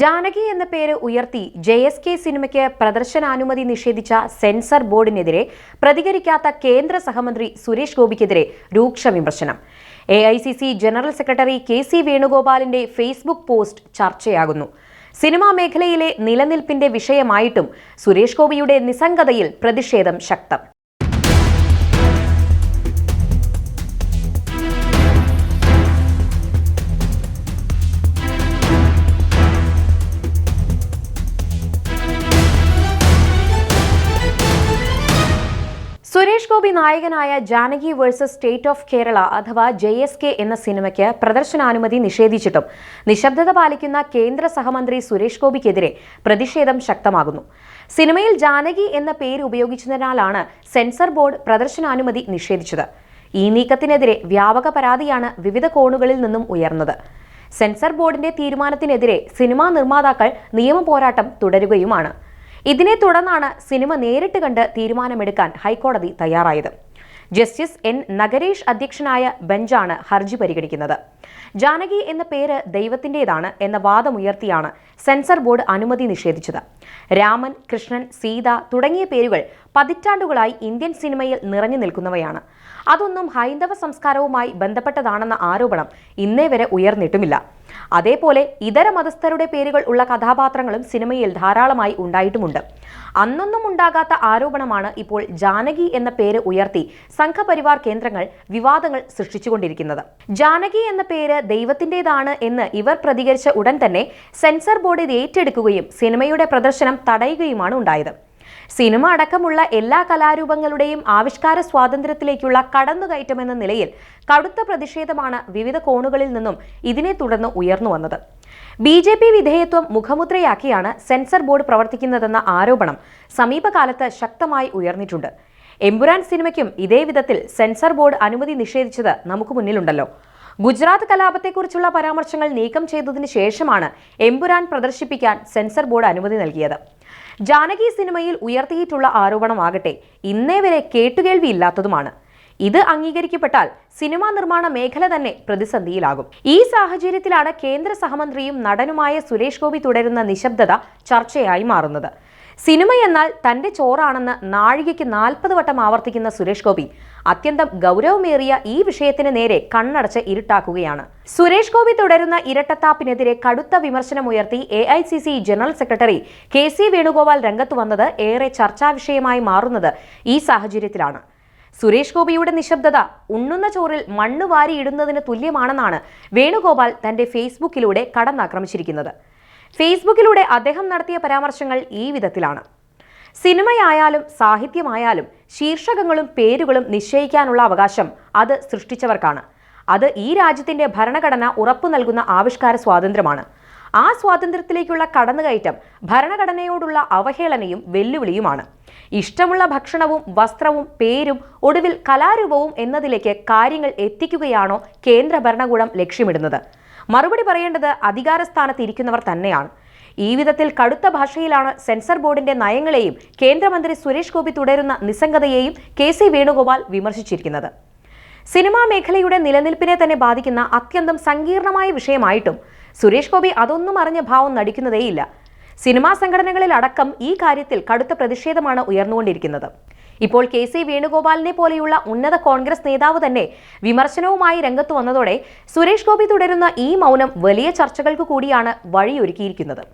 ജാനകി എന്ന പേര് ഉയർത്തി ജെ എസ് കെ സിനിമയ്ക്ക് പ്രദർശനാനുമതി നിഷേധിച്ച സെൻസർ ബോർഡിനെതിരെ പ്രതികരിക്കാത്ത കേന്ദ്ര സഹമന്ത്രി സുരേഷ് ഗോപിക്കെതിരെ രൂക്ഷ വിമർശനം. A I C C general secretary K C വേണുഗോപാലിന്റെ Facebook post ചർച്ചയാകുന്നു. സിനിമാ മേഖലയിലെ നിലനിൽപ്പിന്റെ വിഷയമായിട്ടും സുരേഷ് ഗോപിയുടെ നിസ്സംഗതയിൽ പ്രതിഷേധം ശക്തം. ഗോപി നായകനായ Janaki versus state of Kerala അഥവാ ജെ എസ് കെ എന്ന സിനിമയ്ക്ക് പ്രദർശനാനുമതി നിഷേധിച്ചിട്ടും നിശബ്ദത പാലിക്കുന്ന കേന്ദ്ര സഹമന്ത്രി സുരേഷ് ഗോപിക്കെതിരെ പ്രതിഷേധം ശക്തമാകുന്നു. സിനിമയിൽ ജാനകി എന്ന പേര് ഉപയോഗിച്ചതിനാലാണ് സെൻസർ ബോർഡ് പ്രദർശനാനുമതി നിഷേധിച്ചത്. ഈ നീക്കത്തിനെതിരെ വ്യാപക പരാതിയാണ് വിവിധ കോണുകളിൽ നിന്നും ഉയർന്നത്. സെൻസർ ബോർഡിന്റെ തീരുമാനത്തിനെതിരെ സിനിമാ നിർമ്മാതാക്കൾ നിയമ പോരാട്ടം തുടരുകയുമാണ്. ഇതിനെ തുടർന്നാണ് സിനിമ നേരിട്ട് കണ്ട് തീരുമാനമെടുക്കാൻ ഹൈക്കോടതി തയ്യാറായത്. Justice N. നഗരേഷ് അധ്യക്ഷനായ ബെഞ്ചാണ് ഹർജി പരിഗണിക്കുന്നത്. ജാനകി എന്ന പേര് ദൈവത്തിന്റെതാണ് എന്ന വാദമുയർത്തിയാണ് സെൻസർ ബോർഡ് അനുമതി നിഷേധിച്ചത്. രാമൻ കൃഷ്ണൻ സീത തുടങ്ങിയ പേരുകൾ പതിറ്റാണ്ടുകളായി ഇന്ത്യൻ സിനിമയിൽ നിറഞ്ഞു നിൽക്കുന്നവയാണ്. അതൊന്നും ഹൈന്ദവ സംസ്കാരവുമായി ബന്ധപ്പെട്ടതാണെന്ന ആരോപണം ഇന്നേ വരെ ഉയർന്നിട്ടുമില്ല. അതേപോലെ ഇതര മതസ്ഥരുടെ പേരുകൾ ഉള്ള കഥാപാത്രങ്ങളും സിനിമയിൽ ധാരാളമായി ഉണ്ടായിട്ടുമുണ്ട്. അന്നൊന്നും ഉണ്ടാകാത്ത ആരോപണമാണ് ഇപ്പോൾ ജാനകി എന്ന പേര് ഉയർത്തി സംഘപരിവാർ കേന്ദ്രങ്ങൾ വിവാദങ്ങൾ സൃഷ്ടിച്ചുകൊണ്ടിരിക്കുന്നത്. ജാനകി എന്ന പേര് ദൈവത്തിന്റെതാണ് എന്ന് ഇവർ പ്രതികരിച്ച ഉടൻ തന്നെ സെൻസർ ബോർഡ് ഇത് ഏറ്റെടുക്കുകയും സിനിമയുടെ പ്രദർശനം തടയുകയുമാണ് ഉണ്ടായത്. സിനിമ അടക്കമുള്ള എല്ലാ കലാരൂപങ്ങളുടെയും ആവിഷ്കാര സ്വാതന്ത്ര്യത്തിലേക്കുള്ള കടന്നുകയറ്റം എന്ന നിലയിൽ കടുത്ത പ്രതിഷേധമാണ് വിവിധ കോണുകളിൽ നിന്നും ഇതിനെ തുടർന്ന് ഉയർന്നു വന്നത്. ബി ജെ പി വിധേയത്വം മുഖമുദ്രയാക്കിയാണ് സെൻസർ ബോർഡ് പ്രവർത്തിക്കുന്നതെന്ന ആരോപണം സമീപകാലത്ത് ശക്തമായി ഉയർന്നിട്ടുണ്ട്. എമ്പുരാൻ സിനിമയ്ക്കും ഇതേ വിധത്തിൽ സെൻസർ ബോർഡ് അനുമതി നിഷേധിച്ചത് നമുക്ക് മുന്നിലുണ്ടല്ലോ. ഗുജറാത്ത് കലാപത്തെക്കുറിച്ചുള്ള പരാമർശങ്ങൾ നീക്കം ചെയ്തതിനു ശേഷമാണ് എമ്പുരാൻ പ്രദർശിപ്പിക്കാൻ സെൻസർ ബോർഡ് അനുമതി നൽകിയത്. ജാനകി സിനിമയിൽ ഉയർത്തിയിട്ടുള്ള ആരോപണമാകട്ടെ ഇന്നേ വരെ കേട്ടുകേൾവിയില്ലാത്തതുമാണ്. ഇത് അംഗീകരിക്കപ്പെട്ടാൽ സിനിമാ നിർമ്മാണ മേഖല തന്നെ പ്രതിസന്ധിയിലാകും. ഈ സാഹചര്യത്തിലാണ് കേന്ദ്ര സഹമന്ത്രിയും നടനുമായ സുരേഷ് ഗോപി തുടരുന്ന നിശബ്ദത ചർച്ചയായി മാറുന്നത്. സിനിമ എന്നാൽ തന്റെ ചോറാണെന്ന് നാഴികയ്ക്ക് നാൽപ്പത് വട്ടം ആവർത്തിക്കുന്ന സുരേഷ് ഗോപി അത്യന്തം ഗൗരവമേറിയ ഈ വിഷയത്തിന് നേരെ കണ്ണടച്ച് ഇരുട്ടാക്കുകയാണ്. സുരേഷ് ഗോപി തുടരുന്ന ഇരട്ടത്താപ്പിനെതിരെ കടുത്ത വിമർശനമുയർത്തി A I C C general secretary K C Venugopal രംഗത്ത് വന്നത് ഏറെ ചർച്ചാ വിഷയമായി മാറുന്നത് ഈ സാഹചര്യത്തിലാണ്. സുരേഷ് ഗോപിയുടെ നിശബ്ദത ഉണ്ണുന്ന ചോറിൽ മണ്ണ് വാരിയിടുന്നതിന് തുല്യമാണെന്നാണ് വേണുഗോപാൽ തന്റെ ഫേസ്ബുക്കിലൂടെ കടന്നാക്രമിച്ചിരിക്കുന്നത്. ഫേസ്ബുക്കിലൂടെ അദ്ദേഹം നടത്തിയ പരാമർശങ്ങൾ ഈ വിധത്തിലാണ്. സിനിമയായാലും സാഹിത്യമായാലും ശീർഷകങ്ങളും പേരുകളും നിശ്ചയിക്കാനുള്ള അവകാശം അത് സൃഷ്ടിച്ചവർക്കാണ്. അത് ഈ രാജ്യത്തിന്റെ ഭരണഘടന ഉറപ്പു നൽകുന്ന ആവിഷ്കാര സ്വാതന്ത്ര്യമാണ്. ആ സ്വാതന്ത്ര്യത്തിലേക്കുള്ള കടന്നുകയറ്റം ഭരണഘടനയോടുള്ള അവഹേളനയും വെല്ലുവിളിയുമാണ്. ഇഷ്ടമുള്ള ഭക്ഷണവും വസ്ത്രവും പേരും ഒടുവിൽ കലാരൂപവും എന്നതിലേക്ക് കാര്യങ്ങൾ എത്തിക്കുകയാണോ കേന്ദ്ര ഭരണകൂടം ലക്ഷ്യമിടുന്നത്? മറുപടി പറയേണ്ടത് അധികാര സ്ഥാനത്ത് ഇരിക്കുന്നവർ തന്നെയാണ്. ഈ വിധത്തിൽ കടുത്ത ഭാഷയിലാണ് സെൻസർ ബോർഡിന്റെ നയങ്ങളെയും കേന്ദ്രമന്ത്രി സുരേഷ് ഗോപി തുടരുന്ന നിസ്സംഗതയെയും കെ സി വേണുഗോപാൽ വിമർശിച്ചിരിക്കുന്നത്. സിനിമാ മേഖലയുടെ നിലനിൽപ്പിനെ തന്നെ ബാധിക്കുന്ന അത്യന്തം സങ്കീർണമായ വിഷയമായിട്ടും സുരേഷ് ഗോപി അതൊന്നും അറിഞ്ഞ ഭാവം നടിക്കുന്നതേയില്ല. സിനിമാ സംഘടനകളിൽ അടക്കം ഈ കാര്യത്തിൽ കടുത്ത പ്രതിഷേധമാണ് ഉയർന്നുകൊണ്ടിരിക്കുന്നത്. ഇപ്പോൾ കെ സി വേണുഗോപാലിനെ പോലെയുള്ള ഉന്നത കോൺഗ്രസ് നേതാവ് തന്നെ വിമർശനവുമായി രംഗത്ത് വന്നതോടെ സുരേഷ് ഗോപി തുടരുന്ന ഈ മൗനം വലിയ ചർച്ചകൾക്ക് കൂടിയാണ് വഴിയൊരുക്കിയിരിക്കുന്നത്.